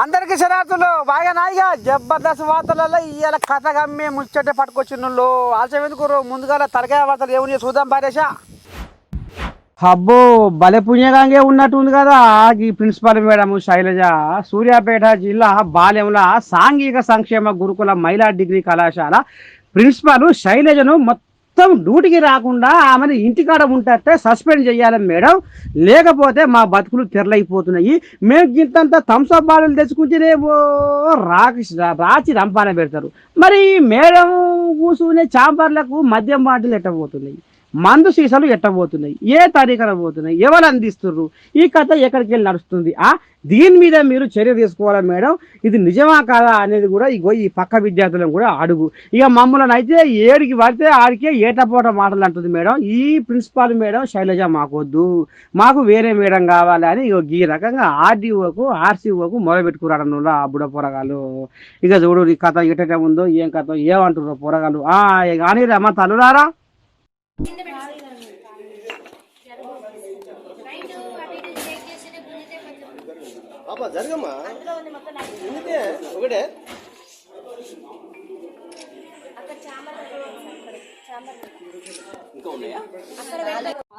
అందరికి శరార్థులు బాగా నాయిగా జబర్దస్త్ వార్తలలో ఇవాళ కథ గమ్మి ముచ్చట పట్టుకొచ్చినోళ్ళు ఆలస్యం ఎందుకు ముందుగా తలకాయ వార్తలు ఏమని చూద్దాం పారేషా అబ్బో భలే పుణ్యగాంగే ఉన్నట్టుంది కదా ఈ ప్రిన్సిపల్ మేడం శైలజ. సూర్యాపేట జిల్లా బాల్యంలో సాంఘిక సంక్షేమ గురుకుల మహిళా డిగ్రీ కళాశాల ప్రిన్సిపాల్ శైలజను మొత్తం మొత్తం డ్యూటీకి రాకుండా ఆమెను ఇంటికాడ ఉంటే సస్పెండ్ చేయాలి మేడం. లేకపోతే మా బతుకులు తెరలైపోతున్నాయి. మేము ఇంతంత థమ్స్అప్ బాటిల్ తెచ్చుకుంటేనేమో రాకి రాచి రంపాన పెడతారు. మరి మేడం కూసునే చాంబర్లకు మద్యం బాటిల్ ఎట్టబోతున్నాయి? మందు సీసాలు ఎట్టబోతున్నాయి? ఏ తారీఖున పోతున్నాయి? ఎవరు అందిస్తున్నారు ఈ కథ ఎక్కడికి వెళ్ళి నడుస్తుంది? ఆ? దీని మీద మీరు చర్య తీసుకోవాలా మేడం? ఇది నిజమా కాదా అనేది కూడా ఇగో ఈ పక్క విద్యార్థులను కూడా అడుగు. ఇక మమ్మల్ని అయితే ఏడికి పడితే ఆడికే ఏటపోట మాటలు అంటుంది మేడం. ఈ ప్రిన్సిపాల్ మేడం శైలజ మాకొద్దు. మాకు వేరే మేడం కావాలి అని ఇగో ఈ రకంగా ఆర్డీఓకు ఆర్సీఓకు మొదలుపెట్టుకురాడు ఆ బుడ పొరగాలు ఇక చూడు ఈ కథ ఎటట ఉందో ఏం కథ ఏమంటున్నారు పొరగాలు ఆ కానీ రమ్మ తల్లురారా పాప జరగమ్మా. ఎందుకే? ఒకటే? ఇంకా ఉన్నాయా?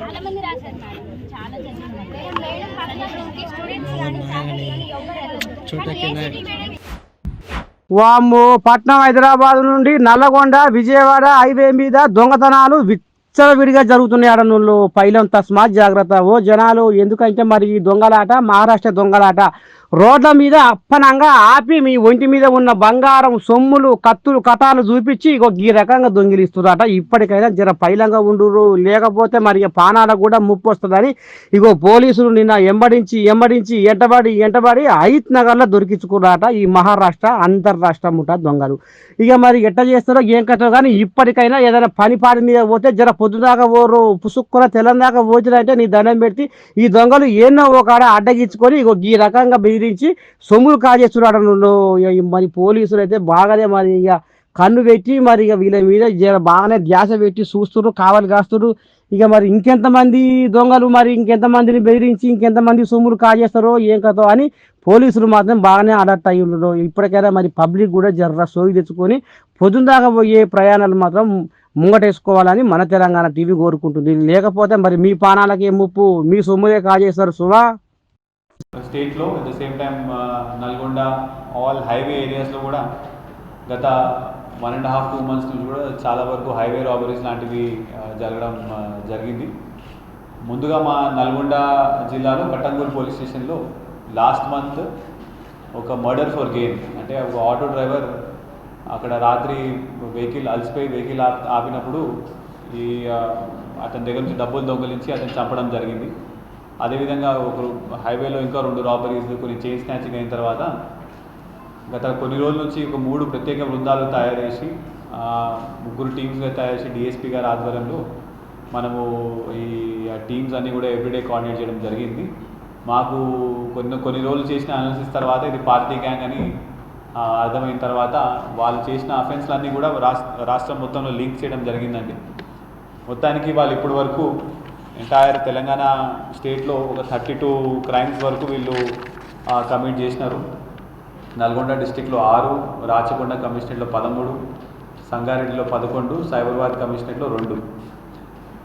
చాలా మంది రాశారు మేడం. చాలా జరిగింది వామ్మో పట్నం హైదరాబాద్ నుండి నల్లగొండ విజయవాడ హైవే మీద దొంగతనాలు విచ్చలవిడిగా జరుగుతున్నాయి ఆడనుళ్ళు పైలం తస్మాత్ జాగ్రత్త. ఓ జనాలు ఎందుకంటే మరి ఈ దొంగలాట మహారాష్ట్ర దొంగలాట. రోడ్ల మీద అప్పనంగా ఆపి మీ ఒంటి మీద ఉన్న బంగారం సొమ్ములు కత్తులు కటాలు చూపించి ఇగో ఈ రకంగా దొంగిలిస్తున్నారట. ఇప్పటికైనా జర పైలంగా ఉండురు లేకపోతే మరి ఇక పానాలకు కూడా ముప్పు వస్తుందని ఇగో పోలీసులు నిన్న ఎంబడించి ఎంబడించి ఎంటబడి ఎంటబడి హైత్ నగర్లో దొరికించుకున్నారట ఈ మహారాష్ట్ర అంతర్రాష్ట్ర ముఠా దొంగలు. ఇక మరి ఎట్ట చేస్తారో ఏం కథో కానీ ఇప్పటికైనా ఏదైనా పనిపాటి మీద పోతే జర పొద్దుదాకా పోరు పుసుక్కున తెల్లందాకా పోచినంటే నీ దండం పెట్టి ఈ దొంగలు ఎన్నో ఒక ఆడ అడ్డగించుకొని ఇగో ఈ రకంగా బెదిరించి సొమ్ములు కాజేస్తున్నాడు ఇక మరి పోలీసులు అయితే బాగానే మరి ఇక కన్ను పెట్టి మరి ఇక వీళ్ళ మీద బాగానే ధ్యాస పెట్టి చూస్తున్నారు కావాలి కాస్తున్నారు ఇక మరి ఇంకెంతమంది దొంగలు మరి ఇంకెంతమందిని బెదిరించి ఇంకెంతమంది సొమ్ములు కాజేస్తారో ఏం కథో అని పోలీసులు మాత్రం బాగానే అలర్ట్ అయ్యి ఉన్నారు ఇప్పటికైనా మరి పబ్లిక్ కూడా జర్ర సోయి తెచ్చుకొని పొద్దుందాకా పోయే ప్రయాణాలు మాత్రం ముంగటేసుకోవాలని మన తెలంగాణ టీవీ కోరుకుంటుంది. లేకపోతే మరి మీ పానాలకే ముప్పు మీ సొమ్ములే కాజేస్తారు సుమా. స్టేట్లో at the same time Nalgonda all highway ఏరియాస్లో కూడా గత one and half two months నుంచి కూడా చాలా వరకు హైవే రాబరీస్ లాంటివి జరగడం జరిగింది. ముందుగా మా నల్గొండ జిల్లాలో కట్టంగూరు పోలీస్ స్టేషన్లో లాస్ట్ మంత్ ఒక మర్డర్ ఫర్ గెయిన్ అంటే ఒక ఆటో డ్రైవర్ అక్కడ రాత్రి వెహికల్ అలసిపోయి వెహికల్ ఆపినప్పుడు ఈ అతని దగ్గర నుంచి డబ్బులు దొంగలించి అతను చంపడం జరిగింది. అదేవిధంగా ఒకరు హైవేలో ఇంకా రెండు రాబరీస్ కొన్ని చైన్ స్నాచింగ్ అయిన తర్వాత గత కొన్ని రోజుల నుంచి ఒక మూడు ప్రత్యేక బృందాలు తయారు చేసి ముగ్గురు టీమ్స్గా తయారు చేసి డిఎస్పీ గారి ఆధ్వర్యంలో మనము ఈ టీమ్స్ అన్నీ కూడా ఎవ్రీడే కోఆర్డినేట్ చేయడం జరిగింది. మాకు కొన్ని కొన్ని రోజులు చేసిన అనాలిసిస్ తర్వాత ఇది పార్టీ గ్యాంగ్ అని అర్థమైన తర్వాత వాళ్ళు చేసిన అఫెన్స్లన్నీ కూడా రాష్ట్ర రాష్ట్రం మొత్తంలో లింక్ చేయడం జరిగిందండి. మొత్తానికి వాళ్ళు ఇప్పటి వరకు ఎంటైర్ తెలంగాణ స్టేట్లో ఒక థర్టీ టూ క్రైమ్స్ వరకు వీళ్ళు కమిట్ చేసినారు. నల్గొండ డిస్టిక్లో ఆరు రాచకొండ కమిషనరేట్లో పదమూడు సంగారెడ్డిలో పదకొండు సైబరాబాద్ కమిషనరేట్లో రెండు.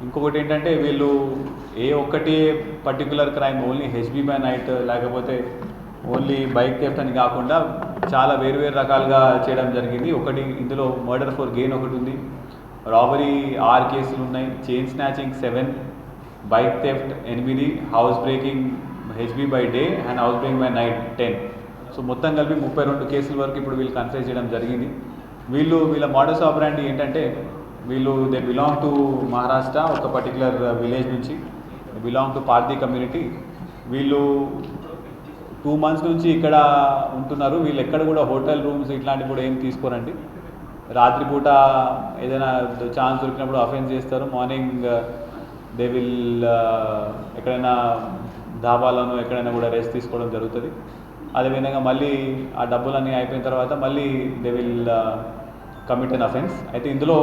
ఇంకొకటి ఏంటంటే వీళ్ళు ఏ ఒక్కటి particular crime only HB by night లేకపోతే ఓన్లీ బైక్ థెఫ్ట్ అని కాకుండా చాలా వేరు వేరు రకాలుగా చేయడం జరిగింది. ఒకటి ఇందులో మర్డర్ ఫర్ గెయిన్ ఒకటి ఉంది. రాబరీ ఆరు కేసులు ఉన్నాయి. Chain snatching seven bike theft ఎనిమిది house breaking HB by day and house breaking by night ten so మొత్తం కలిపి ముప్పై రెండు కేసుల వరకు ఇప్పుడు వీళ్ళు కన్ఫ్యూజ్ చేయడం జరిగింది. వీళ్ళు వీళ్ళ మోడల్స్ ఆపరాంటి ఏంటంటే వీళ్ళు దే బిలాంగ్ టు మహారాష్ట్ర ఒక పర్టికులర్ విలేజ్ నుంచి. బిలాంగ్ టు పార్థి కమ్యూనిటీ వీళ్ళు టూ మంత్స్ నుంచి ఇక్కడ ఉంటున్నారు. వీళ్ళు ఎక్కడ కూడా హోటల్ రూమ్స్ ఇట్లాంటివి కూడా ఏం తీసుకోరండి. రాత్రిపూట ఏదైనా ఛాన్స్ దొరికినప్పుడు అఫెన్స్ చేస్తారు. మార్నింగ్ దే విల్ uh, ఎక్కడైనా దాబాలను ఎక్కడైనా కూడా రెస్ట్ తీసుకోవడం జరుగుతుంది. అదేవిధంగా మళ్ళీ ఆ డబ్బులన్నీ అయిపోయిన తర్వాత మళ్ళీ they will commit an offence అయితే ఇందులో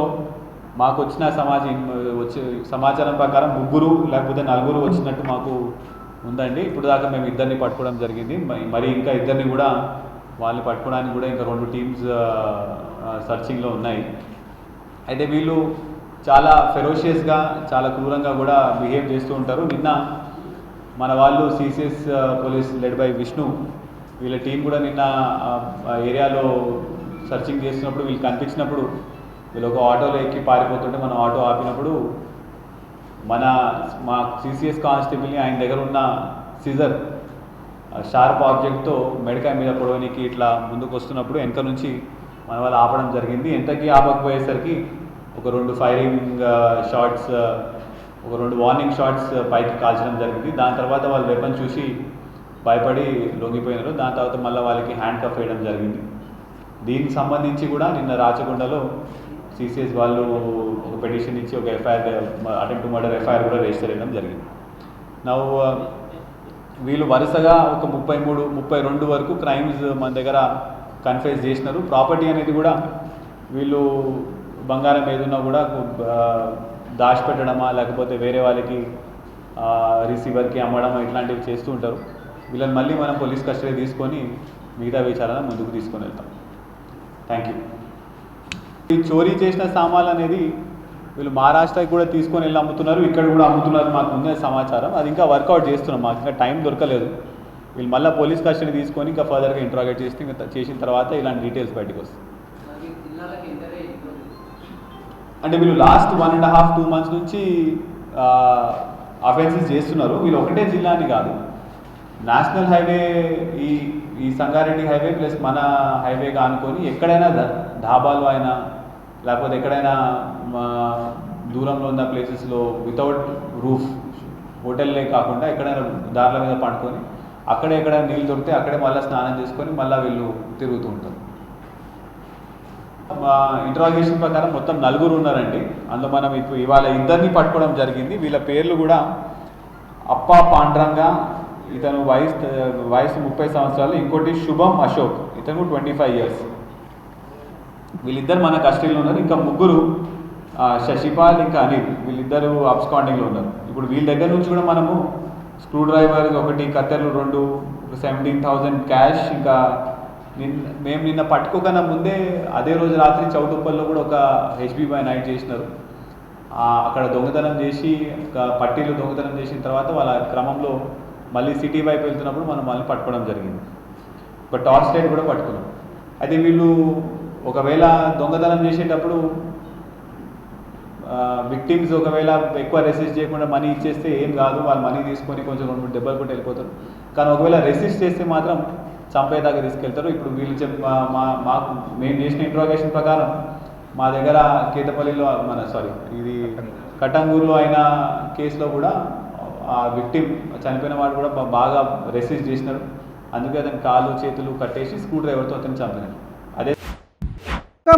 మాకు వచ్చిన సమాజం వచ్చే సమాచారం ప్రకారం ముగ్గురు లేకపోతే నలుగురు వచ్చినట్టు మాకు ఉందండి. ఇప్పుడు దాకా మేము ఇద్దరిని పట్టుకోవడం జరిగింది. మరి- మరి ఇంకా ఇద్దరిని కూడా వాళ్ళని పట్టుకోవడానికి కూడా ఇంకా రెండు టీమ్స్ సర్చింగ్లో uh, uh, ఉన్నాయి. అయితే వీళ్ళు చాలా ఫెరోషియస్గా చాలా క్రూరంగా కూడా బిహేవ్ చేస్తూ ఉంటారు. నిన్న మన వాళ్ళు CCS police led by Vishnu వీళ్ళ టీం కూడా నిన్న uh, ఏరియాలో సర్చింగ్ చేస్తున్నప్పుడు వీళ్ళు కనిపించినప్పుడు వీళ్ళు ఒక ఆటోలో ఎక్కి పారిపోతుంటే మనం ఆటో ఆపినప్పుడు మన మా సిసిఎస్ కానిస్టేబుల్ని ఆయన దగ్గర ఉన్న సిజర్ షార్ప్ ఆబ్జెక్ట్తో మెడకాయ మీద పొడవనికి ఇట్లా ముందుకు వస్తున్నప్పుడు వెనక నుంచి మన వాళ్ళు ఆపడం జరిగింది. ఎంతకీ ఆపకపోయేసరికి ఒక రెండు ఫైరింగ్ షాట్స్ uh, uh, ఒక రెండు వార్నింగ్ షాట్స్ uh, పైకి కాల్చడం జరిగింది. దాని తర్వాత వాళ్ళు వెపన్ చూసి భయపడి లొంగిపోయినారు. దాని తర్వాత మళ్ళీ వాళ్ళకి హ్యాండ్ కఫ్ వేయడం జరిగింది. దీనికి సంబంధించి కూడా నిన్న రాచకొండలో సిసిఎస్ వాళ్ళు ఒక పిటిషన్ ఇచ్చి ఒక ఎఫ్ఐఆర్ అటెంప్ట్ మర్డర్ ఎఫ్ఐఆర్ కూడా రిజిస్టర్ చేయడం జరిగింది. నవ్వు వీళ్ళు వరుసగా ఒక ముప్పై మూడు ముప్పై రెండు వరకు క్రైమ్స్ మన దగ్గర కన్ఫ్యూజ్ చేసినారు. ప్రాపర్టీ అనేది కూడా వీళ్ళు బంగారం ఏదున్నా కూడా దాచిపెట్టడమా లేకపోతే వేరే వాళ్ళకి రిసీవర్కి అమ్మడమా ఇట్లాంటివి చేస్తూ ఉంటారు. వీళ్ళని మళ్ళీ మనం పోలీస్ కస్టడీ తీసుకొని మిగతా విచారణ ముందుకు తీసుకొని వెళ్తాం. థ్యాంక్ యూ ఈ చోరీ చేసిన సామాన్లు అనేది వీళ్ళు మహారాష్ట్రకి కూడా తీసుకొని వెళ్ళి అమ్ముతున్నారు ఇక్కడ కూడా అమ్ముతున్నారు మాకు ఉన్న సమాచారం. అది ఇంకా వర్కౌట్ చేస్తున్నాం మాకు ఇంకా టైం దొరకలేదు. వీళ్ళు మళ్ళీ పోలీస్ కస్టడీ తీసుకొని ఇంకా ఫర్దర్గా ఇంట్రాగేట్ చేస్తే ఇంకా చేసిన తర్వాత ఇలాంటి డీటెయిల్స్ బయటకు వస్తాయి. అంటే వీళ్ళు last one and half two months నుంచి అఫెన్సెస్ చేస్తున్నారు. వీళ్ళు ఒకటే జిల్లా అని కాదు. నేషనల్ హైవే ఈ ఈ సంగారెడ్డి హైవే ప్లస్ మన హైవే అనుకొని ఎక్కడైనా ధాబాలు అయినా లేకపోతే ఎక్కడైనా మా దూరంలో ఉన్న ప్లేసెస్లో వితౌట్ రూఫ్ హోటల్లే కాకుండా ఎక్కడైనా దారుల మీద పండుకొని అక్కడే ఎక్కడైనా నీళ్ళు దొరికితే అక్కడే మళ్ళీ స్నానం చేసుకొని మళ్ళీ వీళ్ళు తిరుగుతూ ఉంటారు. ఇంటరాగేషన్ ప్రకారం మొత్తం నలుగురు ఉన్నారండి. అందులో మనం ఇప్పుడు ఇవాళ ఇద్దరిని పట్టుకోవడం జరిగింది. వీళ్ళ పేర్లు కూడా అప్ప పాండ్రంగా ఇతను వయసు వయసు ముప్పై సంవత్సరాలు ఇంకోటి శుభం అశోక్ ఇతను ట్వంటీ ఫైవ్ ఇయర్స్ వీళ్ళిద్దరు మన కస్టడీలో ఉన్నారు. ఇంకా ముగ్గురు శశిపాల్ ఇంకా అనిల్ వీళ్ళిద్దరు అబ్స్కాండింగ్లో ఉన్నారు. ఇప్పుడు వీళ్ళ దగ్గర నుంచి కూడా మనము స్క్రూ డ్రైవర్ ఒకటి కత్తెరలు రెండు సెవెంటీన్ థౌజండ్ క్యాష్ ఇంకా నిన్న మేము నిన్న పట్టుకోకన్నా ముందే అదే రోజు రాత్రి చౌటుప్పల్లో కూడా ఒక హెచ్బి బై నైట్ చేసినారు. అక్కడ దొంగతనం చేసి ఒక పట్టీలు దొంగతనం చేసిన తర్వాత వాళ్ళ క్రమంలో మళ్ళీ సిటీ వైపు వెళ్తున్నప్పుడు మనం మళ్ళీ పట్టుకోవడం జరిగింది. ఒక టార్చ్ లైట్ కూడా పట్టుకున్నాం. అయితే వీళ్ళు ఒకవేళ దొంగతనం చేసేటప్పుడు విక్టిమ్స్ ఒకవేళ ఎక్కువ రెసిస్ట్ చేయకుండా మనీ ఇచ్చేస్తే ఏం కాదు వాళ్ళు మనీ తీసుకొని కొంచెం రెండు మూడు దెబ్బలు కొట్టి వెళ్ళిపోతారు. కానీ ఒకవేళ రెసిస్ట్ చేస్తే మాత్రం చంపేదాకా తీసుకెళ్తారు. ఇప్పుడు వీళ్ళు చెప్ మా- మా మాకు మేము చేసిన ఇంట్రోగేషన్ ప్రకారం మా దగ్గర కేతపల్లిలో మన సారీ ఇది కట్టంగూరులో అయిన కేసులో కూడా ఆ విక్టిమ్ చనిపోయిన వాడు కూడా బాగా రెసిస్ట్ చేసినారు. అందుకే అతని కాళ్ళు చేతులు కట్టేసి స్క్రూ డ్రైవర్తో అతను చంపినారు. అదే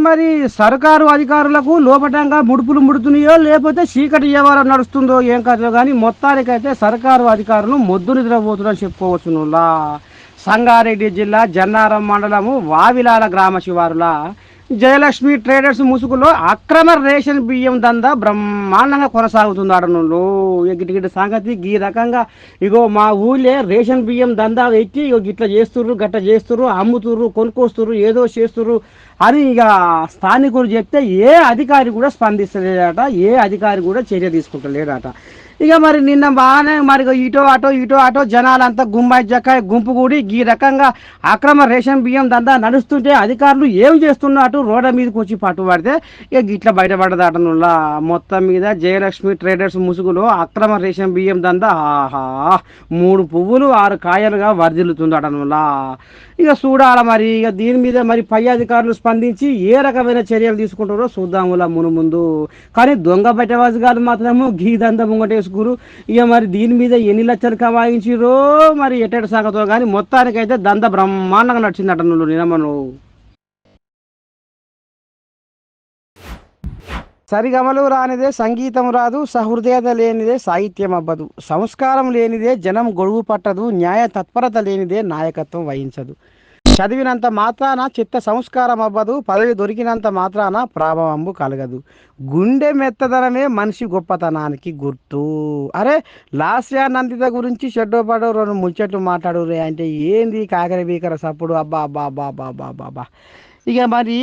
మరి సర్కారు అధికారులకు లోపటంగా ముడుపులు ముడుతున్నాయో లేకపోతే చీకటి వ్యవహారం నడుస్తుందో ఏం కథలో కానీ మొత్తానికైతే సర్కారు అధికారులు మొద్దు నిద్రపోతున్నారని చెప్పుకోవచ్చు లా సంగారెడ్డి జిల్లా జన్నారం మండలము వావిలాల గ్రామ శివారుల. జయలక్ష్మి ట్రేడర్స్ ముసుగులో అక్రమ రేషన్ బియ్యం దందా బ్రహ్మాండంగా కొనసాగుతుంది ఆడనులు గిటి సంగతి ఈ రకంగా ఇగో మా ఊళ్ళే రేషన్ బియ్యం దందా ఎక్కి ఇగో గిట్ల చేస్తుర్రు గట్ట చేస్తుర్రు అమ్ముతుర్రు కొనుక్కొస్తుర్రు ఏదో చేస్తుర్రు అని ఇక స్థానికులు చెప్తే ఏ అధికారి కూడా స్పందిస్తలేడట ఏ అధికారి కూడా చర్య తీసుకుంటలేడట ఇక మరి నిన్న బాగానే మరి ఇటో అటో ఇటో అటో జనాలంతా గుమ్మాయి జక్కాయి గుంపు కూడి ఈ రకంగా అక్రమ రేషన్ బియ్యం దందా నడుస్తుంటే అధికారులు ఏం చేస్తున్నట్టు రోడ్ల మీదకి వచ్చి పట్టుబడితే ఇక గిట్ల బయటపడదటనులా మొత్తం మీద జయలక్ష్మి ట్రేడర్స్ ముసుగులో అక్రమ రేషన్ బియ్యం దందా? ఆహా! మూడు పువ్వులు ఆరు కాయలుగా వర్ధిల్లుతుందటనులా ఇక చూడాల మరి ఇక దీని మీద మరి పై అధికారులు స్పందించి ఏ రకమైన చర్యలు తీసుకుంటారో చూద్దాములా మును ముందు. కానీ దొంగ బట్టవాజుగారు మాత్రము గీదంత ముంగటేసుకురు. ఇక మరి దీని మీద ఎన్ని లక్షలు కమాయించిరో మరి ఎట్టటి సాగతో కానీ మొత్తానికైతే దంద బ్రహ్మాండంగా నడిచిందట నువ్వు నినమను సరిగమలు రానిదే సంగీతం రాదు సహృదయత లేనిదే సాహిత్యం అవ్వదు. సంస్కారం లేనిదే జనం గొడుగు పట్టదు న్యాయ తత్పరత లేనిదే నాయకత్వం వహించదు. చదివినంత మాత్రాన చిత్త సంస్కారం అవ్వదు పదవి దొరికినంత మాత్రాన ప్రాభవంబు కలగదు. గుండె మెత్తదనమే మనిషి గొప్పతనానికి గుర్తు. అరే లాస్యానందిత గురించి చెడ్డోపాడో రెండు ముచ్చట్లు మాట్లాడు అంటే ఏంది కాకర బీకర సప్పుడు? అబ్బా అబ్బా అబ్బా అబ్బా అబ్బా అబ్బా అబ్బా. ఇక మరి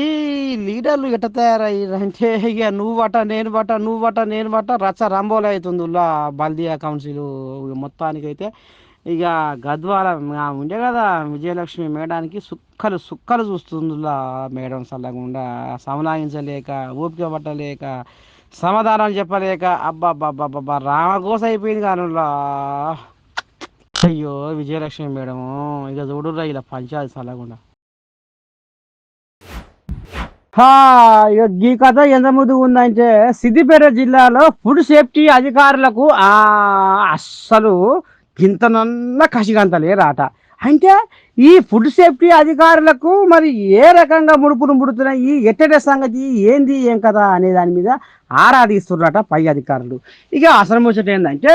లీడర్లు ఎట్ట తయారయ్యారు అంటే ఇక నువ్వు బట్ట నేను బట్ట నువ్వు బట్ట నేను బట్ట రచ్చ రంబోలు అవుతుంది ఉల్లా బల్దియా కౌన్సిల్ మొత్తానికైతే. ఇక గద్వాల ఉండే కదా విజయలక్ష్మి మేడానికి సుక్కలు సుక్కలు చూస్తుందిలా మేడం సల్లగుండా సమలాయించలేక ఓపిక పట్టలేక సమాధానం చెప్పలేక అబ్బాబ్బాబ్బాబ్బా అబ్బా రామగోస అయిపోయింది కానులా అయ్యో విజయలక్ష్మి మేడము ఇక చూడుర్రా ఇలా పంచాయతీ సల్లగుండా ఈ కథ ఎంత ముందు ఉందంటే సిద్దిపేట జిల్లాలో ఫుడ్ సేఫ్టీ అధికారులకు అస్సలు గింతనన్న కసిగంత లేరాట అంటే ఈ ఫుడ్ సేఫ్టీ అధికారులకు మరి ఏ రకంగా ముడుపులు ముడుతున్నాయి ఎట్టడే సంగతి ఏంది ఏం కదా అనే దాని మీద ఆరా తీస్తున్నారట పై అధికారులు. ఇక అసలు ముచ్చట ఏంటంటే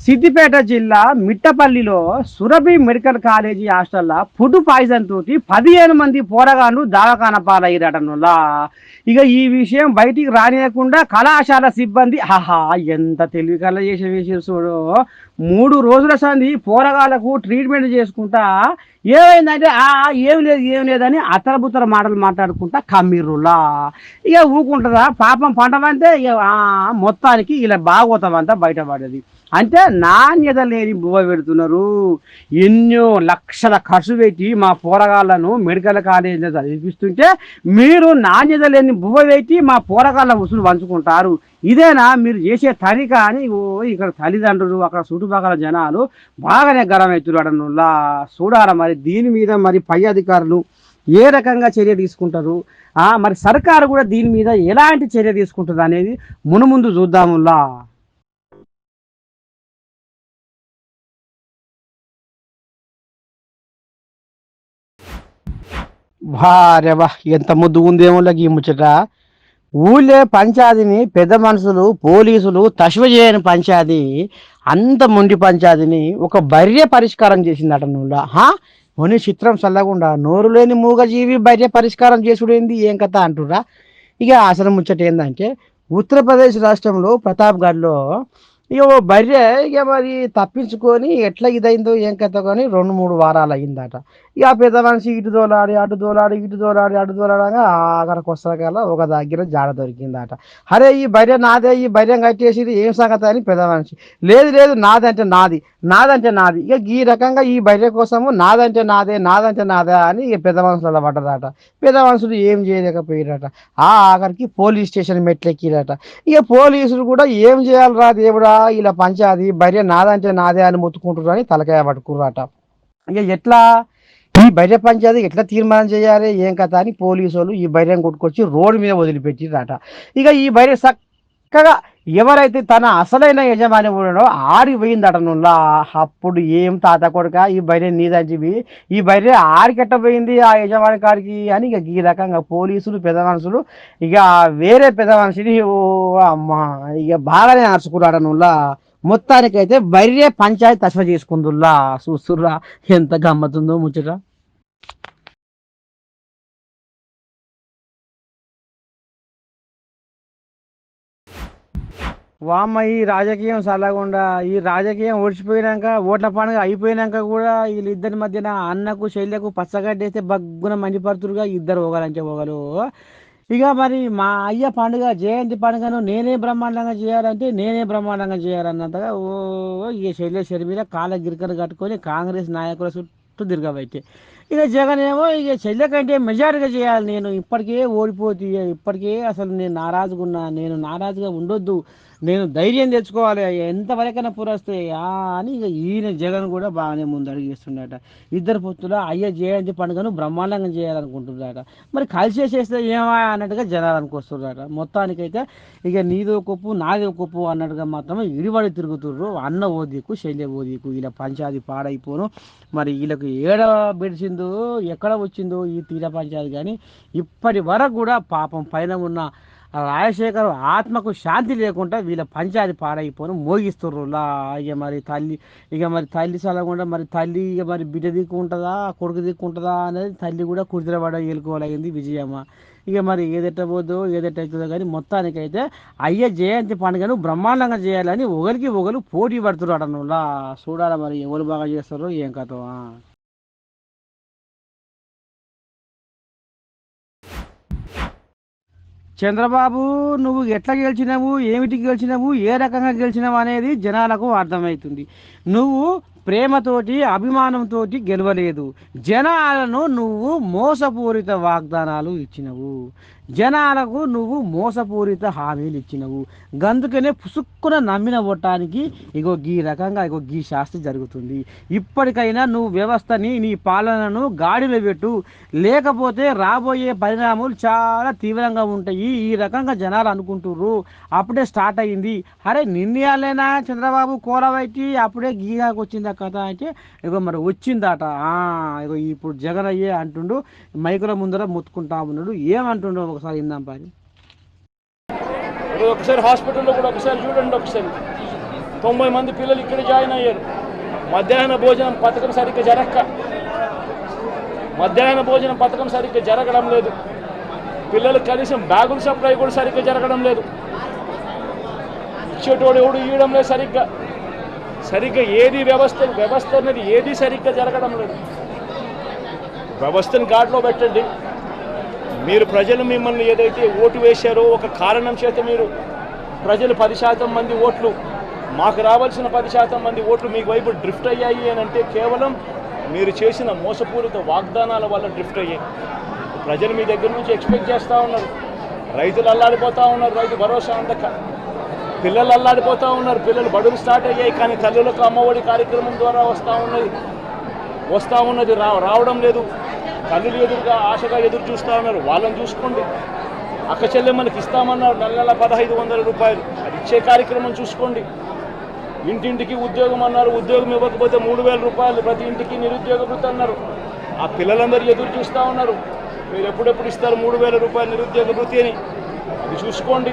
సిద్దిపేట జిల్లా మిట్టపల్లిలో సురభి మెడికల్ కాలేజీ హాస్టల్లో ఫుడ్ పాయిజన్ తోటి పదిహేను మంది పోరగాళ్ళు దావకాన పాలయ్యారటనులా ఇక ఈ విషయం బయటికి రానియకుండా కళాశాల సిబ్బంది ఆహా ఎంత తెలివి కళ చేసే విషయం చూడు. మూడు రోజుల సంది పోరగాళ్ళకు ట్రీట్మెంట్ చేసుకుంటా ఏమైందంటే ఏం లేదు ఏం లేదని అతరబుతర మాటలు మాట్లాడుకుంటా కమ్మిర్రులా ఇక ఊకుంటుందా? పాపం పంటమంటే ఇక మొత్తానికి ఇలా బాగోతామంతా బయటపడేది అంటే నాణ్యత లేని బువ్వ పెడుతున్నారు. ఎన్నో లక్షల ఖర్చు పెట్టి మా పోరగాళ్ళను మెడికల్ కాలేజీలో చదివిపిస్తుంటే మీరు నాణ్యత లేని బువ్వ పెట్టి మా పోరగాళ్ళ ఉసులు పంచుకుంటారు. ఇదేనా మీరు చేసే తరిక అని ఓ ఇక్కడ తల్లిదండ్రులు అక్కడ చుట్టుపక్కల జనాలు బాగానే గరం అవుతున్నాడనులా చూడాల మరి దీని మీద మరి పై అధికారులు ఏ రకంగా చర్య తీసుకుంటారు? ఆ, మరి సర్కారు కూడా దీని మీద ఎలాంటి చర్య తీసుకుంటుంది అనేది మునుముందు చూద్దాములా. భార్య ఎంత ముద్దు ఉందేమో ఈ ముచ్చట. ఊళ్ళే పంచాయతీని పెద్ద మనుషులు పోలీసులు తశవ చేయని పంచాయతీ అంత మొండి పంచాయతీని ఒక బర్రె పరిష్కారం చేసిందట నువ్వు హా? మొని చిత్రం చల్లకుండా నోరు లేని మూగజీవి బర్రె పరిష్కారం చేసుడు ఏంది ఏం కథ అంటురా ఇక అసలు ముచ్చట ఏంటంటే ఉత్తరప్రదేశ్ రాష్ట్రంలో ప్రతాప్గఢ్లో ఇక ఓ బర్రె ఇక మరి తప్పించుకొని ఎట్లా ఇదైందో ఏం కథ కానీ రెండు మూడు వారాలు అయిందట ఇక ఆ పెద్ద మనిషి ఇటు దోలాడి అటు దోలాడి ఇటు దోలాడి అటు దోలాడగా అక్కడికి వస్తాకల్లా ఒక దగ్గర జాడ దొరికిందట. అరే ఈ భైర్యం నాదే ఈ భైర్యం కట్టేసి ఏం సంగతి అని పెద్ద మనిషి. లేదు లేదు నాదంటే నాది నాదంటే నాది. ఇక ఈ రకంగా ఈ భైర్య కోసము నాదంటే నాదే నాదంటే నాదే అని ఇక పెద్ద మనుషుల పడ్డదట. పెద్ద మనుషులు ఏం చేయలేకపోయారట. ఆ ఆఖరికి పోలీస్ స్టేషన్ మెట్లెక్కిరట. ఇక పోలీసులు కూడా ఏం చేయాలి రా దేవుడా ఇలా పంచాది బర్రె నాదంటే నాదే అని మొత్తుకుంటున్నారు అని తలకాయ పట్టుకుర్రట. ఇక ఎట్లా ఈ పంచాయతీ ఎట్లా తీర్మానం చేయాలి ఏం కథ అని పోలీసు వాళ్ళు ఈ బర్రెను కొట్టుకొచ్చి రోడ్డు మీద వదిలిపెట్టిరట ఇక ఈ బర్రె చక్కగా ఎవరైతే తన అసలైన యజమాని ఉన్నాడో ఆరిపోయిందట నుల్లా. అప్పుడు ఏం తాత కొడుక? ఈ బైరే నీదని ఈ బైరే ఆరికెట్టబోయింది ఆ యజమాని కాడికి అని ఇక ఈ రకంగా పోలీసులు పెద్ద మనుషులు ఇక వేరే పెద్ద మనిషిని ఓ అమ్మా ఇక బాగానే నడుచుకున్నాడు నుల్లా. మొత్తానికైతే బైరే పంచాయతీ తస్వ చేసుకుందుల్లా. చూస్తుర్రా ఎంత గమ్మతుందో ముచ్చట. వామ్మ ఈ రాజకీయం చల్లకుండా ఈ రాజకీయం ఓడిచిపోయినాక ఓట్ల పండుగ అయిపోయినాక కూడా వీళ్ళిద్దరి మధ్యన అన్నకు శైలకు పచ్చగడ్డేస్తే బగ్గున మండిపడుతురుగా ఇద్దరు ఒకలంటే ఒకరు ఇక మరి మా అయ్య పండుగ జయంతి పండుగను నేనే బ్రహ్మాండంగా చేయాలంటే నేనే బ్రహ్మాండంగా చేయాలన్నంతగా ఓ ఈ శైల మీద కాళ్ళ గిరికలు కట్టుకొని కాంగ్రెస్ నాయకుల చుట్టూ తిరగబైతే ఇక జగన్ ఏమో ఇక చెల్లె కంటే మెజారిటీగా చేయాలి నేను. ఇప్పటికే ఓడిపోతే ఇప్పటికే అసలు నేను నారాజుగా ఉన్నా నేను నారాజుగా ఉండొద్దు. నేను ధైర్యం తెచ్చుకోవాలి ఎంతవరకైనా పురస్తాయ్యా అని ఇక ఈయన జగన్ కూడా బాగానే ముందు అడిగేస్తుండట. ఇద్దరు పొత్తుల అయ్య జయంతి పండుగను బ్రహ్మాండంగా చేయాలనుకుంటున్నారట. మరి కలిసే చేస్తే ఏమా అన్నట్టుగా జనాలు అనుకొస్తున్నారట మొత్తానికైతే ఇక నీదో కొప్పు నాదో కొప్పు అన్నట్టుగా మాత్రం ఇరువడి తిరుగుతుర్రు. అన్న ఓ దిక్కు శల్య ఓ దిక్కు ఇలా పంచాది పాడైపోను. మరి వీళ్ళకు ఏడ బెడిసిందో ఎక్కడ వచ్చిందో ఈ తీర పంచాది కానీ ఇప్పటి వరకు కూడా పాపం పైన ఉన్న రాజశేఖర్ ఆత్మకు శాంతి లేకుండా వీళ్ళ పంచాయతీ పాడైపోను మోగిస్తుర్రులా. ఇక మరి తల్లి ఇక మరి తల్లి చదవకుండా మరి తల్లి ఇక మరి బిడ్డ దిక్కుంటుందా కొడుకు దిక్కుంటుందా అనేది తల్లి కూడా కుదిరబడ ఏలుకోవాలయ్యింది విజయమ్మ. ఇక మరి ఏదెట్టబోదో ఏదెట్టవుతుందో అవుతుందో కానీ మొత్తానికైతే అయ్య జయంతి పండుగను బ్రహ్మాండంగా చేయాలని ఒకరికి ఒకరు పోటీ పడుతున్నారు అన్నలా చూడాలి మరి ఎవరు బాగా చేస్తారో ఏం కథ చంద్రబాబు నువ్వు ఎట్లా గెలిచినావు ఏమిటి గెలిచినావు ఏ రకంగా గెలిచినావు అనేది జనాలకు అర్థమవుతుంది. నువ్వు ప్రేమతోటి అభిమానంతో గెలవలేదు. జనాలను నువ్వు మోసపూరిత వాగ్దానాలు ఇచ్చినవు. జనాలకు నువ్వు మోసపూరిత హామీలు ఇచ్చినవు. గందుకనే పుసుక్కున నమ్మిన ఓటానికి ఇగో గీ రకంగా ఇగో గీ శాస్త్రి జరుగుతుంది. ఇప్పటికైనా నువ్వు వ్యవస్థని నీ పాలనను గాడిలో పెట్టు. లేకపోతే రాబోయే పరిణామాలు చాలా తీవ్రంగా ఉంటాయి. ఈ రకంగా జనాలు అనుకుంటుర్రు. అప్పుడే స్టార్ట్ అయ్యింది అరే నిన్నయాలేనా చంద్రబాబు కోలబెట్టి అప్పుడే గీగాకు వచ్చిందా కథ అంటే ఇగో మరి వచ్చిందట. ఆ, ఇగో ఇప్పుడు జగన్ అయ్యే అంటుండు మైకుల ముందర ముత్తుకుంటా ఉన్నాడు. ఏమంటుండో ఒకసారి ఇందాం పని ఒకసారి హాస్పిటల్లో కూడా ఒకసారి చూడండి ఒకసారి. తొంభై మంది పిల్లలు ఇక్కడ జాయిన్ అయ్యారు. మధ్యాహ్న భోజనం పథకం సరిగ్గా జరగక మధ్యాహ్న భోజనం పథకం సరిగ్గా జరగడం లేదు. పిల్లలకు కనీసం బ్యాగుల సప్లై కూడా సరిగ్గా జరగడం లేదు. ఇచ్చేటోడు ఎవడు ఇవ్వడం లేదు సరిగ్గా. సరిగ్గా ఏది వ్యవస్థ వ్యవస్థ అనేది ఏది సరిగ్గా జరగడం లేదు. వ్యవస్థను గాడిలో పెట్టండి. మీరు ప్రజలు మిమ్మల్ని ఏదైతే ఓటు వేశారో ఒక కారణం చేత మీరు ప్రజలు పది శాతం మంది ఓట్లు మాకు రావాల్సిన పది శాతం మంది ఓట్లు మీకు వైపు డ్రిఫ్ట్ అయ్యాయి అని అంటే కేవలం మీరు చేసిన మోసపూరిత వాగ్దానాల వల్ల డ్రిఫ్ట్ అయ్యాయి. ప్రజలు మీ దగ్గర నుంచి ఎక్స్పెక్ట్ చేస్తూ ఉన్నారు. రైతులు అల్లాడిపోతూ ఉన్నారు. రైతు భరోసా అందక. పిల్లలు అల్లాడిపోతూ ఉన్నారు. పిల్లలు బడులు స్టార్ట్ అయ్యాయి కానీ తల్లులకు అమ్మఒడి కార్యక్రమం ద్వారా వస్తూ ఉన్నది. వస్తూ ఉన్నది. రా రావడం లేదు. తల్లులు ఎదురుగా ఆశగా ఎదురు చూస్తూ ఉన్నారు. వాళ్ళని చూసుకోండి. అక్క చెల్లెమ్మలకి ఇస్తామన్నారు. నెల నెల పదహైదు వందల రూపాయలు. అది ఇచ్చే కార్యక్రమం చూసుకోండి. ఇంటింటికి ఉద్యోగం అన్నారు. ఉద్యోగం ఇవ్వకపోతే మూడు వేల రూపాయలు ప్రతి ఇంటికి నిరుద్యోగ వృత్తి అన్నారు. ఆ పిల్లలందరూ ఎదురు చూస్తూ ఉన్నారు. మీరు ఎప్పుడెప్పుడు ఇస్తారు మూడు వేల రూపాయలు నిరుద్యోగ వృత్తి అని? అది చూసుకోండి.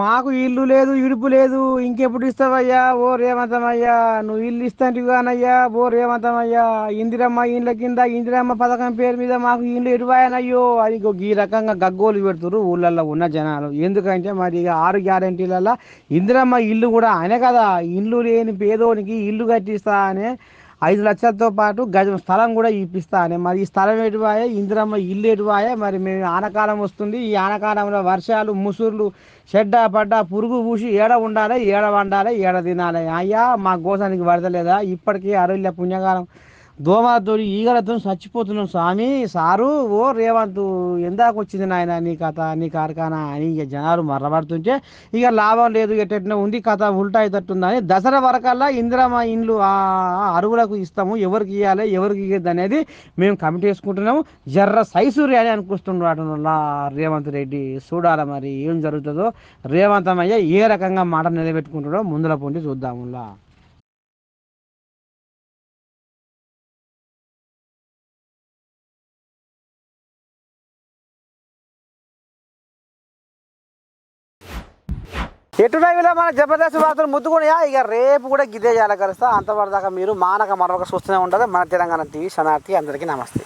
మాకు ఇల్లు లేదు ఇడుపు లేదు ఇంకెప్పుడు ఇస్తావయ్యా? ఓ రేవంతమయ్యా నువ్వు ఇల్లు ఇస్తాంటివి కానయ్యా? ఓ రేవంతమయ్యా ఇందిరమ్మ ఇండ్ల కింద ఇందిరమ్మ పథకం పేరు మీద మాకు ఇల్లు ఎటువాయనయ్యో అది ఈ రకంగా గగ్గోలు పెడుతురు ఊళ్ళల్లో ఉన్న జనాలు. ఎందుకంటే మరి ఇక ఆరు గ్యారంటీలలో ఇందిరమ్మ ఇల్లు కూడా అనే కదా. ఇల్లు లేని పేదోనికి ఇల్లు కట్టిస్తా అనే ఐదు లక్షలతో పాటు గజం స్థలం కూడా ఇప్పిస్తా అని మరి ఈ స్థలం ఎటువాయే ఇందిరమ్మ ఇల్లు ఎటువాయే మరి మేము ఆనకాలం వస్తుంది. ఈ ఆనకాలంలో వర్షాలు ముసుర్లు చెడ్డ పడ్డ పురుగు పూసి ఏడ ఉండాలి? ఏడ వండాలి? ఏడ తినాలి? అయ్యా మా గోసానికి వరదలేదా ఇప్పటికీ అరవిల్ల పుణ్యకాలం దోమలతో ఈగలతో చచ్చిపోతున్నాం స్వామి సారు ఓ రేవంత్ ఎందాక వచ్చింది నాయన నీ కథ నీ కార్ఖానా అని ఇక జనాలు మర్రబడుతుంటే ఇక లాభం లేదు ఎట్టెట్టిన ఉంది కథ ఉల్టా అయ్యేటట్టుందని దసరా వరకల్లా ఇందిరమ్మ ఇండ్లు ఆ అరువులకు ఇస్తాము ఎవరికి ఇవ్వాలి ఎవరికి ఇవ్వద్దు అనేది మేము కమిటీ వేసుకుంటున్నాము. జర్ర సైసూరి అని అనుకుంటున్నాడు రేవంత్ రెడ్డి. చూడాలి మరి ఏం జరుగుతుందో. రేవంతమయ్య ఏ రకంగా మాట నిలబెట్టుకుంటాడో ముందుల పొండి చూద్దాములా. ఎటు మన జబర్దస్త్ వార్తలు ముద్దుకున్నాయా ఇక రేపు కూడా గిదే చేయాలి కలుస్తా అంతవరదాకా మీరు మానక మరొక చూస్తూనే ఉంటుంది మన తెలంగాణ టీవీ శనార్థి అందరికీ నమస్తే.